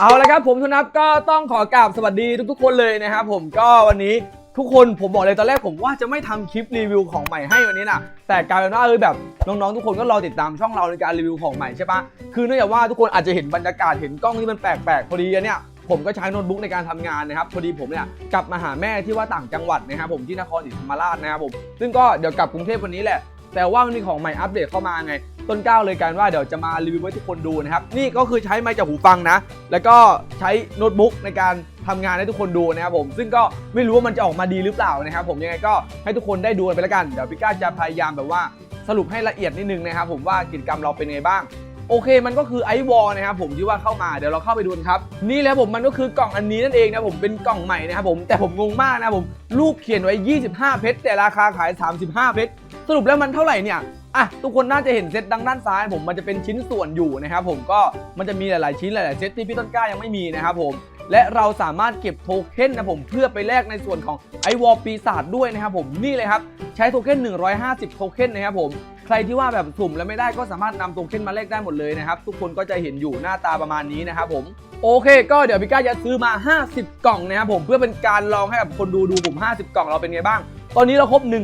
เอาละครับผมทุนับก็ต้องขอกราบสวัสดีทุกๆ คนเลยนะครับผมก็วันนี้ทุกคนผมบอกเลยตอนแรกผมว่าจะไม่ทำคลิปรีวิวของใหม่ให้วันนี้นะแต่กลายเป็นว่าเออแบบน้องๆทุกคนก็รอติดตามช่องเราในการรีวิวของใหม่ใช่ปะคือเนื่องจากว่าทุกคนอาจจะเห็นบรรยากาศเห็นกล้องที่มันแปลกๆพอดีอันเนี่ยผมก็ใช้โน้ตบุ๊กในการทำงานนะครับพอดีผมเนี่ยกลับมาหาแม่ที่ว่าต่างจังหวัดนะครับผมที่นครศรีธรรมราชนะครับผมซึ่งก็เดี๋ยวกลับกรุงเทพวันนี้แหละแต่ว่ามันมีของใหม่อัปเดตเข้ามาไง ต้นกล้าวเลยกันว่าเดี๋ยวจะมารีวิวให้ทุกคนดูนะครับ นี่ก็คือใช้ไมค์จากหูฟังนะ แล้วก็ใช้โน้ตบุ๊กในการทำงานให้ทุกคนดูนะครับผม ซึ่งก็ไม่รู้ว่ามันจะออกมาดีหรือเปล่านะครับผมยังไงก็ให้ทุกคนได้ดูกันไปแล้วกัน เดี๋ยวพี่ก้าจะพยายามแบบว่าสรุปให้ละเอียดนิดนึงนะครับผมว่ากิจกรรมเราเป็นไงบ้างโอเค มันก็คือไอวอลนะครับผมที่ว่าเข้ามาเดี๋ยวเราเข้าไปดูนครับ นี่แหละผมมันก็คือกล่องอันนี้นั่นเองนะผมเป็นกล่องใหม่นะครับผมแต่ผมงงมากนะผมรูปเขียนไว้ 25 เพชรแต่ราคาขาย 35 เพชรสรุปแล้วมันเท่าไหร่เนี่ย อะทุกคนน่าจะเห็นเซตดังด้านซ้ายผมมันจะเป็นชิ้นส่วนอยู่นะครับผมก็มันจะมีหลาย ๆ ชิ้นหลาย ๆ เซตที่พี่ต้นกล้ายังไม่มีนะครับผมและเราสามารถเก็บโทเค็นนะผมเพื่อไปแลกในส่วนของไอวอลปีศาจด้วยนะครับผมนี่เลยครับใช้โทเค็น150 โทเค็นนะครับผมใครที่ว่าแบบสุ่มแล้วไม่ได้ก็สามารถนำโทเค็นมาแลกได้หมดเลยนะครับทุกคนก็จะเห็นอยู่หน้าตาประมาณนี้นะครับผมโอเค ก็เดี๋ยวพี่ก้าจะซื้อมา 50 กล่องนะครับผมเพื่อเป็นการลองให้กับคนดูดูผม 50 กล่องเราเป็นไงบ้าง ตอนนี้เราครบ1 5 0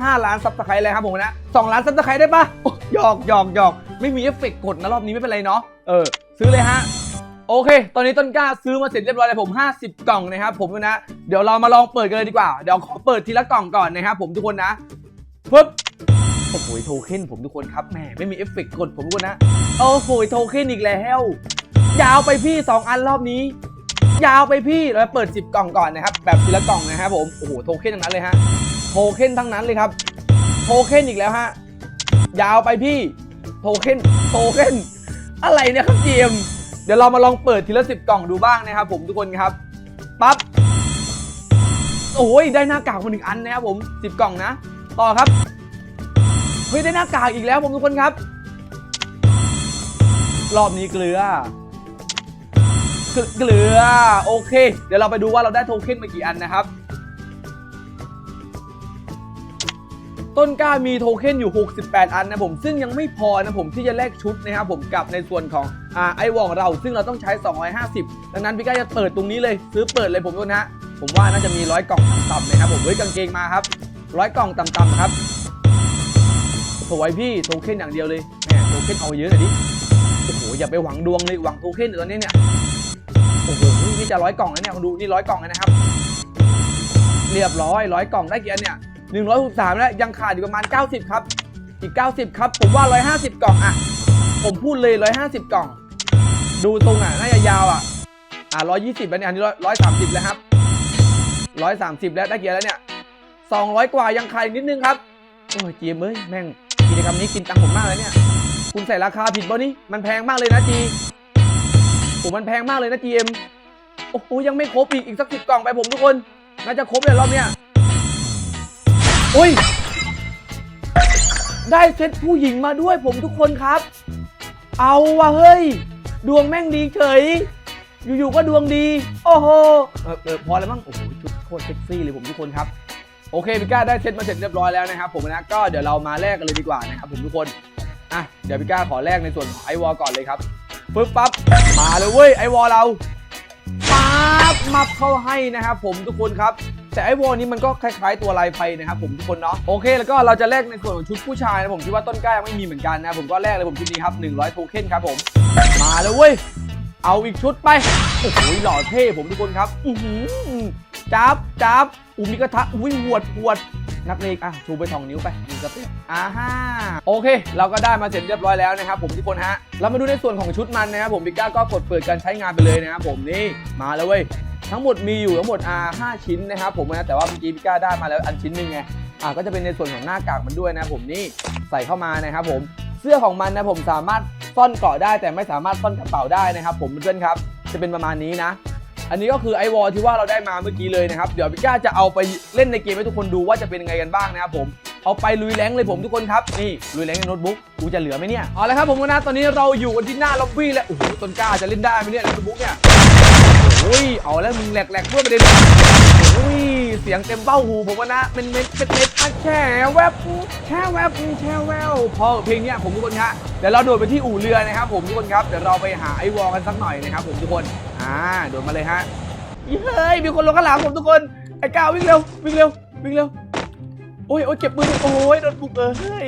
0 0ล้านซับสไครต์แล้วครับผมนะ2ล้านซับสไครต์ได้ปะหยอกหยอกหยอกไม่มีเอฟเฟกต์กดนะรอบนี้ไม่เป็นไรเนาะเออซื้อเลยฮะโอเค ตอนนี้ต้นกล้าซื้อมาเสร็จเรียบร้อยแล้วผม 50 กล่องนะครับผมนะ เดี๋ยวเรามาลองเปิดกันเลยดีกว่า เดี๋ยวขอเปิดทีละกล่องก่อนนะครับผมทุกคนนะปึ๊บ โอ้โหโทเค็นผมทุกคนครับแหมไม่มีเอฟเฟกต์กดผมทุกคนนะ โอ้โหโทเค็นอีกแล้ว ยาวไปพี่ 2 อันรอบนี้ ยาวไปพี่ เราเปิด 10 กล่องก่อนนะครับ แบบทีละกล่องนะครับผม โอ้โหโทเค็นทั้งนั้นเลยฮะ เค็นทั้งนั้นเลยครับ โทเค็นอีกแล้วฮะ ยาวไปพี่ โทเค็นโทเค็นอะไรเนี่ยครับเจมเดี๋ยวเรามาลองเปิดทีละสิบกล่องดูบ้างนะครับผมทุกคนครับ ปั๊บ โอ้ยได้หน้ากากมาหนึ่งอันนะครับผมสิบกล่องนะ ต่อครับ เฮ้ยได้หน้ากากอีกแล้วผมทุกคนครับ รอบนี้เกลือเกลือเกลือโอเค เดี๋ยวเราไปดูว่าเราได้โทเค็นมากี่อันนะครับ ต้นกล้ามีโทเค็นอยู่ 68 อันนะผม ซึ่งยังไม่พอนะผมที่จะแลกชุดนะครับผมกับในส่วนของอ่าไอวองเราซึ่งเราต้องใช้ 250 ดังนั้นพี่ก้าจะเปิดตรงนี้เลย ซื้อเปิดเลยผมด้วยนะผมว่าน่าจะมีร้อยกล่องต่ำๆนะครับผมเฮ้ยกางเกงมาครับร้อยกล่องต่ำๆครับสวยพี่โทเค็นอย่างเดียวเลยแหมโทเค็นเอาเยอะหน่อยดิโอ้โหอย่าไปหวังดวงเลยหวังโทเค็นตอนนี้เนี่ยโอ้โหนี่จะร้อยกล่องแล้วเนี่ยคุณดูนี่ร้อยกล่องแล้วนะครับ เรียบร้อยร้อยกล่องได้กี่อันเนี่ย หนึ่งร้อยหกสามแล้วยังขาดอยู่ประมาณ 90 ครับ อีก 90 ครับ ผมว่า 150 กล่องอะ ผมพูดเลย 150 กล่อง ดูตรงอะน่าจะยาวอะ อะ 120แล้วเนี่ยอันนี้ร้อยสามสิบแล้วครับร้อยสามสิบแล้วได้เกี่อันแล้วเนี่ย 200 กว่ายังขาดอีกนิดนึงครับ โอ้ยเจีมเอ้ยแม่งกิจกรรมนี้กินตังค์ผมมากเลยเนี่ย คุณใส่ราคาผิดป่ะนี่ มันแพงมากเลยนะจีผมมันแพงมากเลยนะจีเอ็มโอ้โหยังไม่ครบอีกอีกสักสิบกล่องไปผมทุกคน น่าจะครบเลยรอบเนี้ย อุ้ย ได้เซตผู้หญิงมาด้วยผมทุกคนครับ เอาวะเฮ้ย ดวงแม่งดีเฉย อยู่ๆก็ดวงดี โอ้โห เออเออพอแล้วมั้ง โอ้โห ชุดโคตรเซ็กซี่เลยผมทุกคนครับ โอเคพี่ก้าได้เซตมาเสร็จเรียบร้อยแล้วนะครับผมนะ ก็เดี๋ยวเรามาแลกกันเลยดีกว่านะครับผมทุกคน อะ เดี๋ยวพี่ก้าขอแลกในส่วนของไอวอลก่อนเลยครับปึ๊บปั๊บ มาเลยเว้ยไอวอลเราปั๊บมับเข้าให้นะครับผมทุกคนครับ แต่ไอ้วอลนี้มันก็คล้ายๆตัวลายไฟนะครับผมทุกคนเนาะโอเค แล้วก็เราจะแลกในส่วนของชุดผู้ชายนะผมคิดว่าต้นกล้ายังไม่มีเหมือนกันนะผมก็แลกเลยผมชุดนี้ครับ100โทเค็นครับผมมาเลยเว้ยเอาอีกชุดไปโอ้โหหล่อเท่ผมทุกคนครับอือหือจับจับอุ้มีกระทะอุ้ยหวดหวดนักเลงอะชูไปสองนิ้วไปหนึ่งสเต็ปอ่าฮ่าโอเค เราก็ได้มาเสร็จเรียบร้อยแล้วนะครับผมทุกคนฮะเรามาดูในส่วนของชุดมันนะครับผมบิ๊กก้าก็กดเปิดการใช้งานไปเลยนะครับผมนี่มาแล้วเว้ย ทั้งหมดมีอยู่ทั้งหมดอ่าห้าชิ้นนะครับผมนะแต่ว่าเมื่อกี้พี่ก้าได้มาแล้วอันชิ้นหนึ่งไงอ่าก็จะเป็นในส่วนของหน้ากากมันด้วยนะผมนี่ใส่เข้ามานะครับผมเสื้อของมันนะผมสามารถซ่อนเกาะได้ แต่ไม่สามารถซ่อนกระเป๋าได้นะครับ ผมเพื่อนครับจะเป็นประมาณนี้นะ อันนี้ก็คือไอวอลที่ว่าเราได้มาเมื่อกี้เลยนะครับ เดี๋ยวพี่ก้าจะเอาไปเล่นในเกมให้ทุกคนดูว่าจะเป็นยังไงกันบ้างนะครับผมเอาไปลุยแรงเลยผมทุกคนครับนี่ลุยแรงในโน้ตบุ๊กกูจะเหลือไหมเนี่ยเอาละครับผมนะตอนนี้เราอยู่กันที่หน้าล็อบบี้แล้วโอ้โหต้นกล้าจะเล่นได้ไหมเนี่ยโน้ตบุ๊กเนี่ย โอ้ยเอาแล้วมึงแหลกแหลกเพื่อประเด็นโอ้ยเสียงเต็มเบ้าหูผมว่านะเป็นเม็ดเป็นเม็ดอะแช่แวบแช่แวบแช่แววพอเพลงเนี้ยผมทุกคนฮะเดี๋ยวเราโดดไปที่อู่เรือนะครับ ผมทุกคนครับเดี๋ยวเราไปหาไอวอลกันสักหน่อยนะครับ ผมทุกคนอ่าโดนมาเลยฮะเฮ้ยมีคนลงข้างหลังผมทุกคนไอ้ก้าววิ่งเร็ววิ่งเร็ววิ่งเร็วโอ้ยโอ้ยเก็บปืนโอ้ยโดนบุกเออเฮ้ย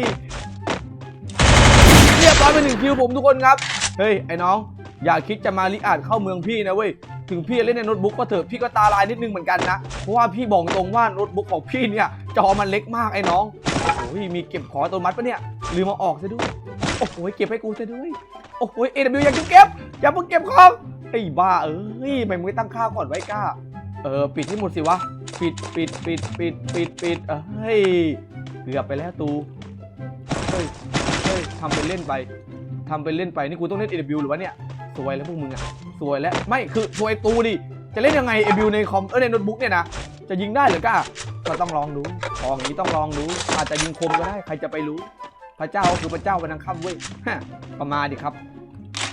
เรียบร้อยไปหนึ่งคิวผมทุกคนครับเฮ้ยไอ้น้องอย่าคิดจะมาลิอาดเข้าเมืองพี่นะเว้ย ถึงพี่จะเล่นในโน้ตบุ๊กก็เถอะพี่ก็ตาลายนิดนึงเหมือนกันนะ เพราะว่าพี่บอกตรงว่าโน้ตบุ๊กของพี่เนี่ยจอมันเล็กมากไอ้น้องโอ้ยมีเก็บขอตัวมัดปะเนี่ยลืมมาออกซะด้วยโอ้โหเก็บให้กูซะด้วยโอ้โหเอวอย่าเพิ่งเก็บอย่าเพิ่งเก็บของไอ้บ้าเอ้ยไมมึงไม่ตั้งค่าก่อนไว้กล้าเออปิดให้หมดสิวะปิดปิดปิดปิดปิดปิดเอ้ยเกือบไปแล้วตูเฮ้ยเฮ้ยทำเป็นเล่นไปทำเป็นเล่นไปนี่กูต้องเล่น AW หรือวะเนี่ยสวยแล้วพวกมึงอะ สวยแล้วไม่คือสวยตูดิจะเล่นยังไงเอวิวในคอมเออในโน้ตบุ๊กเนี่ยนะจะยิงได้หรือกล้าก็ต้องลองดูของอย่างนี้ต้องลองดูอาจจะยิงคมก็ได้ใครจะไปรู้ พระเจ้าคือพระเจ้าวันทังค่ำเว้ยฮะประมาณดิครับ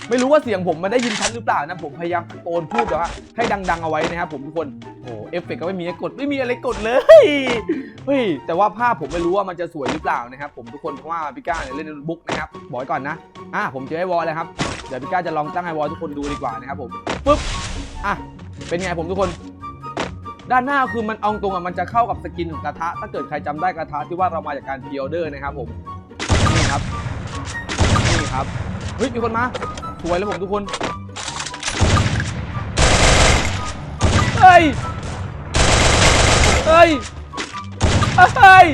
ไม่รู้ว่าเสียงผมมันได้ยินชัดหรือเปล่านะผมพยายามตะโกนพูดแต่ว่าให้ดัง ๆ เอาไว้นะครับผมทุกคน โอ้เอฟเฟกต์ก็ไม่มีกดไม่มีอะไรกดเลยเฮ้ยแต่ว่าภาพผมไม่รู้ว่ามันจะสวยหรือเปล่านะครับผมทุกคนเพราะว่าพี่ก้าเนี่ยเล่นในโน้ตบุ๊กนะครับบอกก่อนนะอะผมเจอไอวอลแล้วครับเดี๋ยวพี่ก้าจะลองตั้งไอวอลทุกคนดูดีกว่านะครับผมปึ๊บอะเป็นไงผมทุกคน ด้านหน้าคือมันเอาตรงอะมันจะเข้ากับสกินของกระทะ ถ้าเกิดใครจำได้กระทะที่ว่าเรามาจากการพ r ออเดอร์นะครับผมนี่ครับนี่ครับเฮ้ยมีคนมาสวยแล้วผมทุกคนเฮ้ย เฮ้ยเฮ้ย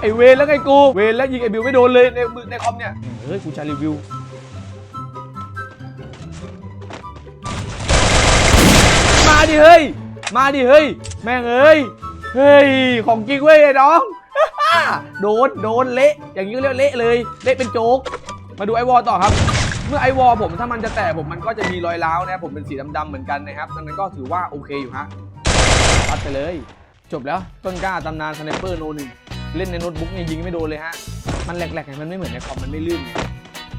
ไอเวรแล้วไงกูเวรแล้วยิงไอบิวไม่โดนเลยในมือในคอมเนี่ยเฮ้ยกูจะรีวิวมาดิเฮ้ยมาดิเฮ้ยแม่งเอ้ยเฮ้ยของจริงเว้ยไอ้น้องโดนโดนเละอย่างนี้ก็เรียกเละเลยเละเป็นโจ๊กมาดูไอวอลต่อครับเมื่อไอวอลผมถ้ามันจะแตกผมมันก็จะมีรอยร้าวนะครับผมเป็นสีดำๆเหมือนกันนะครับดังนั้นก็ถือว่าโอเคอยู่ฮะปัดไปเลย จบแล้วต้นกล้าตำนานสไนเปอร์โนหนึ่งเล่นในโน้ตบุ๊กเนี่ยยิงไม่โดนเลยฮะ มันแหลกๆไงมันไม่เหมือนในคอมมันไม่ลื่นไง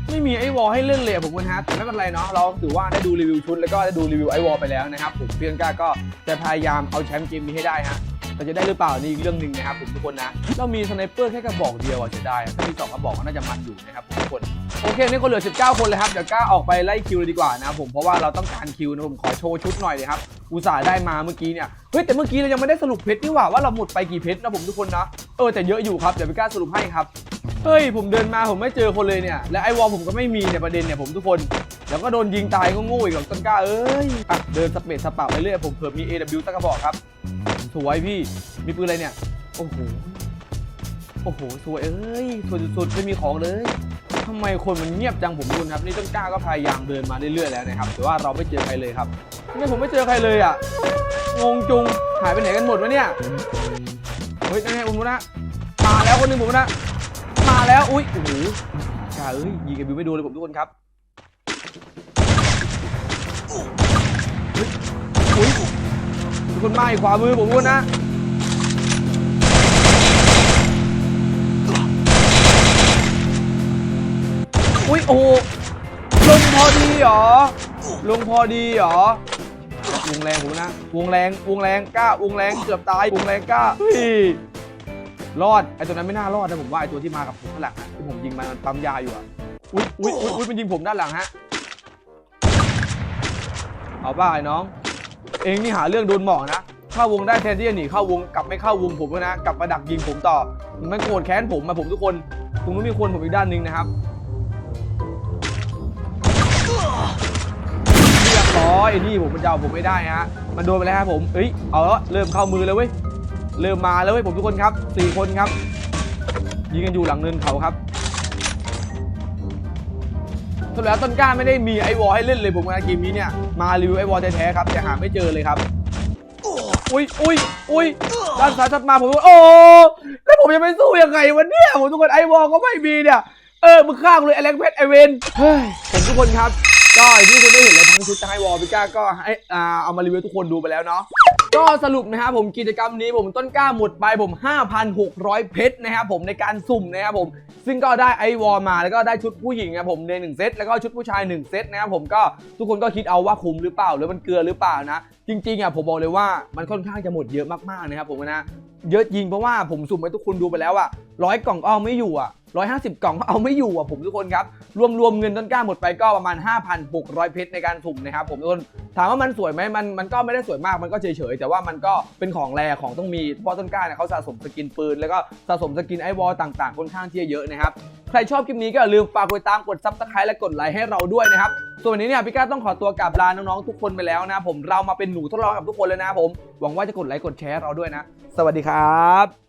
ไม่มีไอวอลให้เล่นเลยผมคุณฮะแต่ไม่เป็นไรเนาะเราถือว่าได้ดูรีวิวชุดแล้วก็ได้ดูรีวิวไอวอลไปแล้วนะครับผมเพียงกล้าก็จะพยายามเอาแชมป์เกมนี้ให้ได้ฮะแต่จะได้หรือเปล่านี่อีกเรื่องหนึ่งนะครับผมทุกคนนะเรามีสไนเปอร์แค่กระบอกเดียวอะเสียดายอะถ้ามีสองกระบอกก็น่าจะมันอยู่นะครับผมทุกคนโอเคนี่คนเหลือ 19 คนเลยครับเดี๋ยวกล้าออกไปไล่คิวเลยดีกว่านะครับผมเพราะว่าเราต้องการคิวนะผมขอโชว์ชุดหน่อยเลยครับ อุตส่าห์ได้มาเมื่อกี้เนี่ย เฮ้ยแต่เมื่อกี้เรายังไม่ได้สรุปเพชรนี่หว่าว่าเราหมดไปกี่เพชรนะผมทุกคนนะ เออแต่เยอะอยู่ครับเดี๋ยวพี่กล้าสรุปให้ครับ เฮ้ยผมเดินมาผมไม่เจอคนเลยเนี่ย และไอวอลผมก็ไม่มีเนี่ยประเด็นเนี่ยผมทุกคนแล้วก็โดนยิงตายก็โง่อีกหรอกต้นกล้าเอ้ยอะเดินสเปซสปะไปเรื่อยผมเผื่อมี AW ตั้งกระบอกครับสวยพี่มีปืนอะไรเนี่ยโอ้โหโอ้โหสวยเอ้ยสวยสุดๆไม่มีของเลยทำไมคนมันเงียบจังผมดูนะครับนี่ต้นกล้าก็พยายามเดินมาเรื่อยๆแล้วนะครับแต่ว่าเราไม่เจอใครเลยครับ นี่ผมไม่เจอใครเลยอะ งงจุง หายไปไหนกันหมดวะเนี่ย เฮ้ยนั่นไงผมนะ มาแล้วคนหนึงผมนะมาแล้ว อุ้ยโอ้โหกาเอ้ยยิงกับบิวไม่โดนเลยผมทุกคนครับเฮ้ยอุ้ยมีคนมาอีกขวามือผมด้วยนะอุ้ยโอ้ลงพอดีเหรอ ลงพอดีเหรอ วงแรงผมนะ วงแรง วงแรงกล้าวงแรงเกือบตายวงแรงกล้าเฮ้ยรอด ไอตัวนั้นไม่น่ารอดนะผมว่าไอตัวที่มากับผมข้างหลังอะที่ผมยิงมันมันปั๊มยาอยู่อะอุ้ยอุ้ยอุ้ยอุ้ยมันยิงผมด้านหลังฮะ เอาป่ะไอ้น้อง เองนี่หาเรื่องโดนหมอกนะ เข้าวงได้แทนที่จะหนีเข้าวงกลับไม่เข้าวงผมนะ กลับมาดักยิงผมต่อ มันโกรธแค้นผมมาผมทุกคนตรงนู้นมีคนผมอีกด้านหนึ่งนะครับ เรียบร้นี่ผมมันจะเอาผมไม่ได้ฮะ มันโดนไปแล้วครับผมเอ้ย เอาแล้วเริ่มเข้ามือแล้วเว้ย เริ่มมาแล้วเว้ยผมทุกคนครับสี่คนครับ ยิงกันอยู่หลังเนินเขาครับสรุปแล้วต้นกล้าไม่ได้มีไอวอลให้เล่นเลยผมนเกมนี้เนี่ย มารีวิวไอวอลแท้ๆครับแต่หาไม่เจอเลยครับ อุ้ยอุ้ยอุ้ยด้านซ้ายทัดมาผมโอ้แล้วผมจะไปสู้ยังไงวันเนี้ยผมทุกคนไอวอลก็ไม่มีเนี่ย เออมึงฆ่ากูเลยไอแรงเพชรไอเวนเฮ้ยผมทุกคนครับ ก็อย่างที่คุณได้เห็นเลยทั้งชุดทั้งไอวอลพิก้าก็ให้อ่าเอามารีวิวทุกคนดูไปแล้วเนาะก็สรุปนะครับผมกิจกรรมนี้ผมต้นกล้าหมดไปผม 5,600 เพชรนะครับผมในการสุ่มนะครับผมซึ่งก็ได้ไอวอลมาแล้วก็ได้ชุดผู้หญิงนะครับผมในหนึ่งเซตแล้วก็ชุดผู้ชายหนึ่งเซตนะครับผมก็ทุกคนก็คิดเอาว่าคุ้มหรือเปล่าหรือมันเกลือหรือเปล่านะ จริงๆอะผมบอกเลยว่ามันค่อนข้างจะหมดเยอะมากๆนะครับผมนะเยอะจริงเพราะว่าผมสุ่มให้ทุกคนดูไปแล้วอะร้อยกล่องอ้อมไม่อยู่อะ 150 กล่องเอาไม่อยู่อะผมทุกคนครับ รวมรวมเงินต้นกล้าหมดไปก็ประมาณ 5,600 เพชรในการสุ่มนะครับผมทุกคนถามว่ามันสวยไหมมันมันก็ไม่ได้สวยมากมันก็เฉยๆแต่ว่ามันก็เป็นของแรของต้องมีเพราะต้นกล้าเนี่ยเขาสะสมสกินปืนแล้วก็สะสมสกินไอวอลต่างๆค่อนข้างที่จะเยอะนะครับใครชอบคลิปนี้ก็อย่าลืมฝากกดติดตามกดซับสไครต์และกดไลค์ให้เราด้วยนะครับส่วนวันนี้เนี่ยพี่ก้าต้องขอตัวกลับลาน้องๆทุกคนไปแล้วนะผมเรามาเป็นหนูทดลองกับทุกคนเลยนะผมหวังว่าจะกดไลค์กดแชร์เราด้วยนะ สวัสดีครับ